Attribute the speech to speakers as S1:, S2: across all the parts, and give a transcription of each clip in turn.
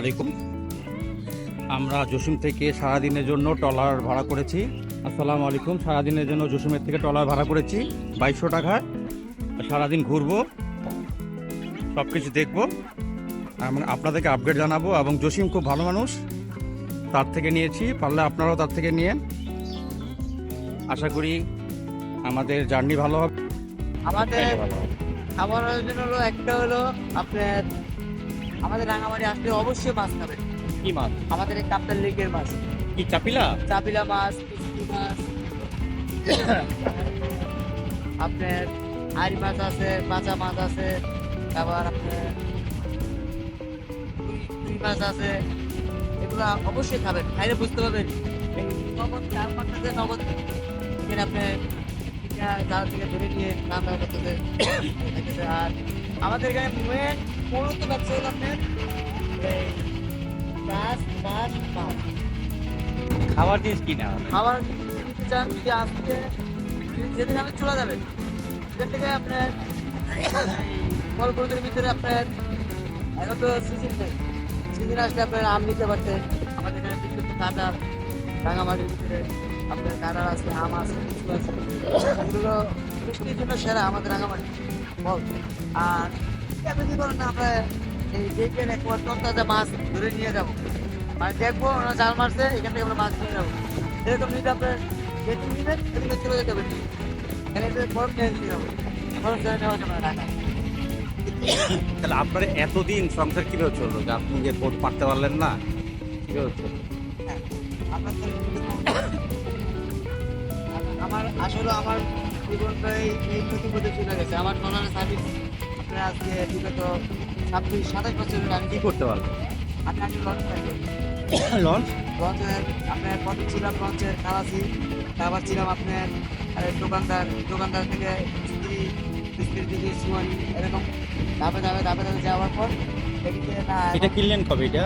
S1: আলাইকুম। আমরা জসিম থেকে সারাদিনের জন্য ট্রলার ভাড়া করেছি। আসসালামু আলাইকুম। সারাদিনের জন্য জসিমের থেকে ট্রলার ভাড়া করেছি। বাইশশো আর সারাদিন ঘুরবো সব কিছু দেখব এবং আপনাদেরকে আপডেট জানাব এবং জসিম খুব ভালো মানুষ। তার থেকে নিয়েছি, পারলে আপনারাও তার থেকে নিয়ে আশা করি আমাদের জার্নি ভালো হবে।
S2: আমাদের খাবার জন্য হলো একটা হলো আপনার আমাদের রাঙামাটি আসলে অবশ্যই মাছ খাবেন
S1: কি মাছ?
S2: আমাদের এই কাপ্তান লেকের মাছ।
S1: কি চাপিলা?
S2: চাপিলা মাছ মাছ। আপনার আড়ি মাছ আছে বাঁচা মাছ আছে তারপর আপনার মাছ আছে। এগুলো অবশ্যই খাবেন খাইলে বুঝতে পারবেন। এই নগদ চার পাঁচটাতে নগদ এখানে আপনার এটা থেকে ধরে নিয়ে রান্না করতেছে। আর আমাদের এখানে মেন মূলত ব্যবসা হলো আপনার মাছ
S1: খাবার জিনিস কি না
S2: খাবার নিতে চান যদি আজকে যেদিন আপনি চলে যাবেন সেখান থেকে আপনার ফলগুলোদের ভিতরে আপনার এখন তো সিজন নেই। সিজন আসলে আপনার আম নিতে পারতেন। আমাদের এখানে বিদ্যুৎ কাঁঠাল রাঙামাটির ভিতরে আপনার কাঁঠাল আছে আম আছে লিচু আছে। এগুলো মিষ্টির জন্য সেরা আমাদের রাঙামাটি ফল আর আপনি কি করেন আমরা এই দেখবেন একবার তরতাজা মাছ ধরে নিয়ে যাব। মানে দেখব ওরা জাল মারছে এখান থেকে আমরা মাছ নিয়ে যাব এরকম যদি আপনার যেদিন নেবেন সেদিকে চলে যেতে হবে। এখানে বরফ নিয়ে দিতে হবে। বরফ ধরে নেওয়া যাবে না ঢাকা
S1: তাহলে আপনার এতদিন সংসার কীভাবে চলল? যে আপনি যে কোর্ট পারতে পারলেন না কীভাবে চলল?
S2: হ্যাঁ, আপনার আমার আসলে আমার জীবনটা এই প্রতিপদে চলে গেছে। আমার টলারের সার্ভিস আপনার আজকে বিগত ছাব্বিশ সাতাশ বছরের আমি
S1: কি করতে পারলেন
S2: আমি আগে লঞ্চ
S1: লঞ্চ
S2: লঞ্চের আপনার পথে ছিলাম লঞ্চের খালাসি তারপর ছিলাম আপনার দোকানদার দোকানদার থেকে মিস্ত্রি মিস্ত্রি থেকে সুয়ানি এরকম ধাপে ধাপে ধাপে ধাপে যাওয়ার পর
S1: এটা কিনলেন কবে এটা?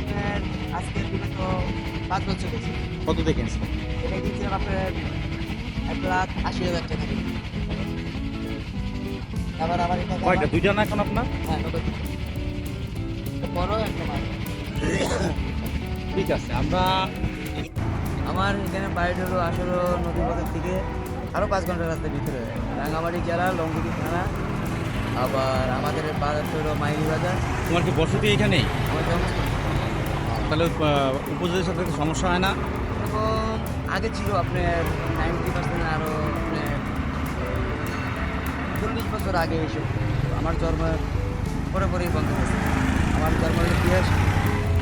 S2: আপনার আজকে বিগত পাঁচ বছর গেছে
S1: কত কিনছেন?
S2: এটা কিনছিলাম আপনার এক লাখ আশি হাজার টাকা। তারপর আবার এটা
S1: কয়টা? দুইটা না এখন আপনার?
S2: হ্যাঁ বড় একটা
S1: ঠিক আছে আমরা
S2: আমার এখানে বাড়িটা হলো আসলে নদীপথের থেকে আরও পাঁচ ঘণ্টা রাস্তার ভিতরে। রাঙামাটি জেলা লঙ্গুটি থানা। আবার আমাদের বাজার হলো মাইলি বাজার।
S1: তোমার কি বসতি এখানেই?
S2: আমার
S1: তাহলে আহ, উপজেলার সাথে সমস্যা হয় না।
S2: আগে ছিল আপনার নাইনটি পার্সেন্ট আরও আপনার চল্লিশ বছর আগে এসে আমার জন্মের পরে পরেই বন্ধ হয়েছে আমার জন্ম হলো বিয়াস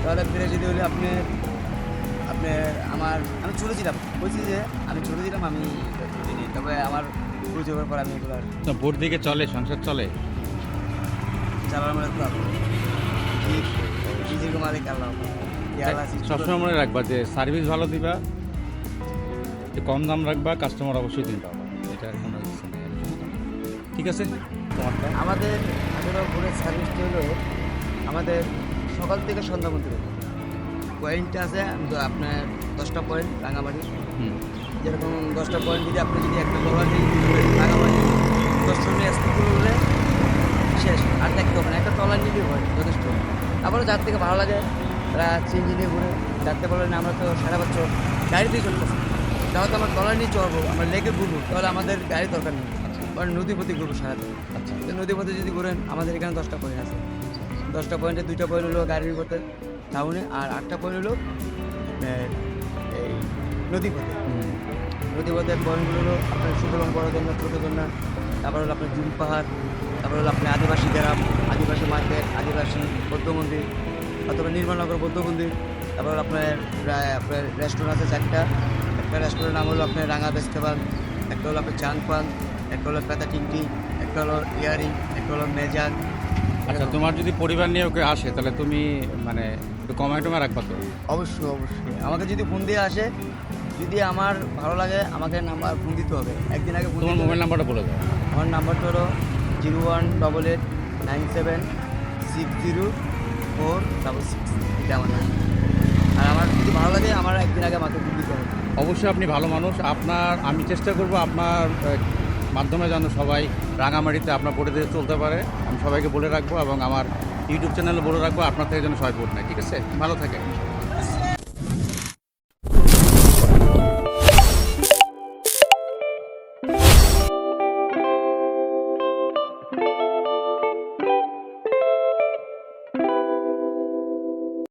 S2: তাহলে ফিরে যদি হলে আপনার আপনার আমার আমি ছোটো ছিলাম বলছি যে আমি ছোটো ছিলাম আমি তবে আমার করার পর আমি এগুলো আর
S1: ভোট দিকে চলে সংসার চলে
S2: চালার মানে তো নিজের মালিক আল্লাহ
S1: সবসময় মনে রাখবা যে সার্ভিস ভালো দিবা কম দাম রাখবা কাস্টমার অবশ্যই তুমি পাবা এটা কোনো নেই। ঠিক আছে? তোমারটা?
S2: আমাদের আসলে ভোরের সার্ভিসটা হলো আমাদের সকাল থেকে সন্ধ্যা পর্যন্ত পয়েন্ট আছে আপনার দশটা পয়েন্ট রাঙামাটি। যেরকম দশটা পয়েন্ট যদি আপনি যদি একটা দিয়ে রাঙামাটি দশটা নিয়ে আসতে করলে শেষ আর দেখতে হবে না একটা টলার নিলেই হয় যথেষ্ট। তারপরে যার থেকে ভালো লাগে তারা চেঞ্জি নিয়ে ঘুরে যাতে বলেন আমরা তো সারা বছর গাড়িতেই চলতেছি। তাহলে তো আমরা টলার নিয়ে চলবো আমরা লেকে ঘুরবো, তাহলে আমাদের গাড়ি দরকার নেই। কারণ নদী পথে ঘুরবো সারাদিন।
S1: আচ্ছা
S2: তো নদী যদি ঘুরেন, আমাদের এখানে দশটা পয়েন্ট আছে। দশটা পয়েন্টে দুইটা পয়েন্ট হলো গাড়ির পথে টাউনে আর আটটা পয়েন্ট হলো এই নদী পথে
S1: হুম।
S2: নদী পথের পয়েন্টগুলো হলো আপনার সুতরং বড়দন্না ছোটদন্না তারপর হলো আপনার জুড়ি পাহাড়, তারপর হলো আপনার আদিবাসী গ্রাম, আদিবাসী মার্কেট আদিবাসী বৌদ্ধ মন্দির, অথবা নির্মলনগর বৌদ্ধ মন্দির। তারপর হলো আপনার, প্রায় আপনার রেস্টুরেন্ট আছে চারটা। একটা রেস্টুরেন্ট নাম হলো আপনার রাঙা ফেস্টিভ্যাল একটা হলো আপনার চান পান একটা হলো পেতা টিংটি একটা হলো ইয়ারিং একটা হলো মেজান।
S1: আচ্ছা তোমার যদি পরিবার নিয়ে ওকে আসে তাহলে তুমি মানে একটু কমায় টমায় রাখবা তো?
S2: অবশ্যই অবশ্যই। আমাকে যদি ফোন দিয়ে আসে যদি আমার ভালো লাগে আমাকে নাম্বার ফোন দিতে হবে। একদিন আগে
S1: তোমার মোবাইল নাম্বারটা বলে দাও।
S2: আমার নাম্বারটা হলো zero one double eight nine seven six zero four double six. এটা আমার আর আমার যদি ভালো লাগে আমার একদিন আগে আমাকে ফোন দিতে হবে।
S1: অবশ্যই আপনি ভালো মানুষ। আপনার, আমি চেষ্টা করব আপনার মাধ্যমে যেন সবাই রাঙামাটিতে আপনার বোটে দিয়ে চলতে পারে। আমি সবাইকে বলে রাখব এবং আমার ইউটিউব চ্যানেলে বলে রাখব, আপনার থেকে যেন সবাই ভোট নেয় ঠিক আছে? ভালো থাকেন।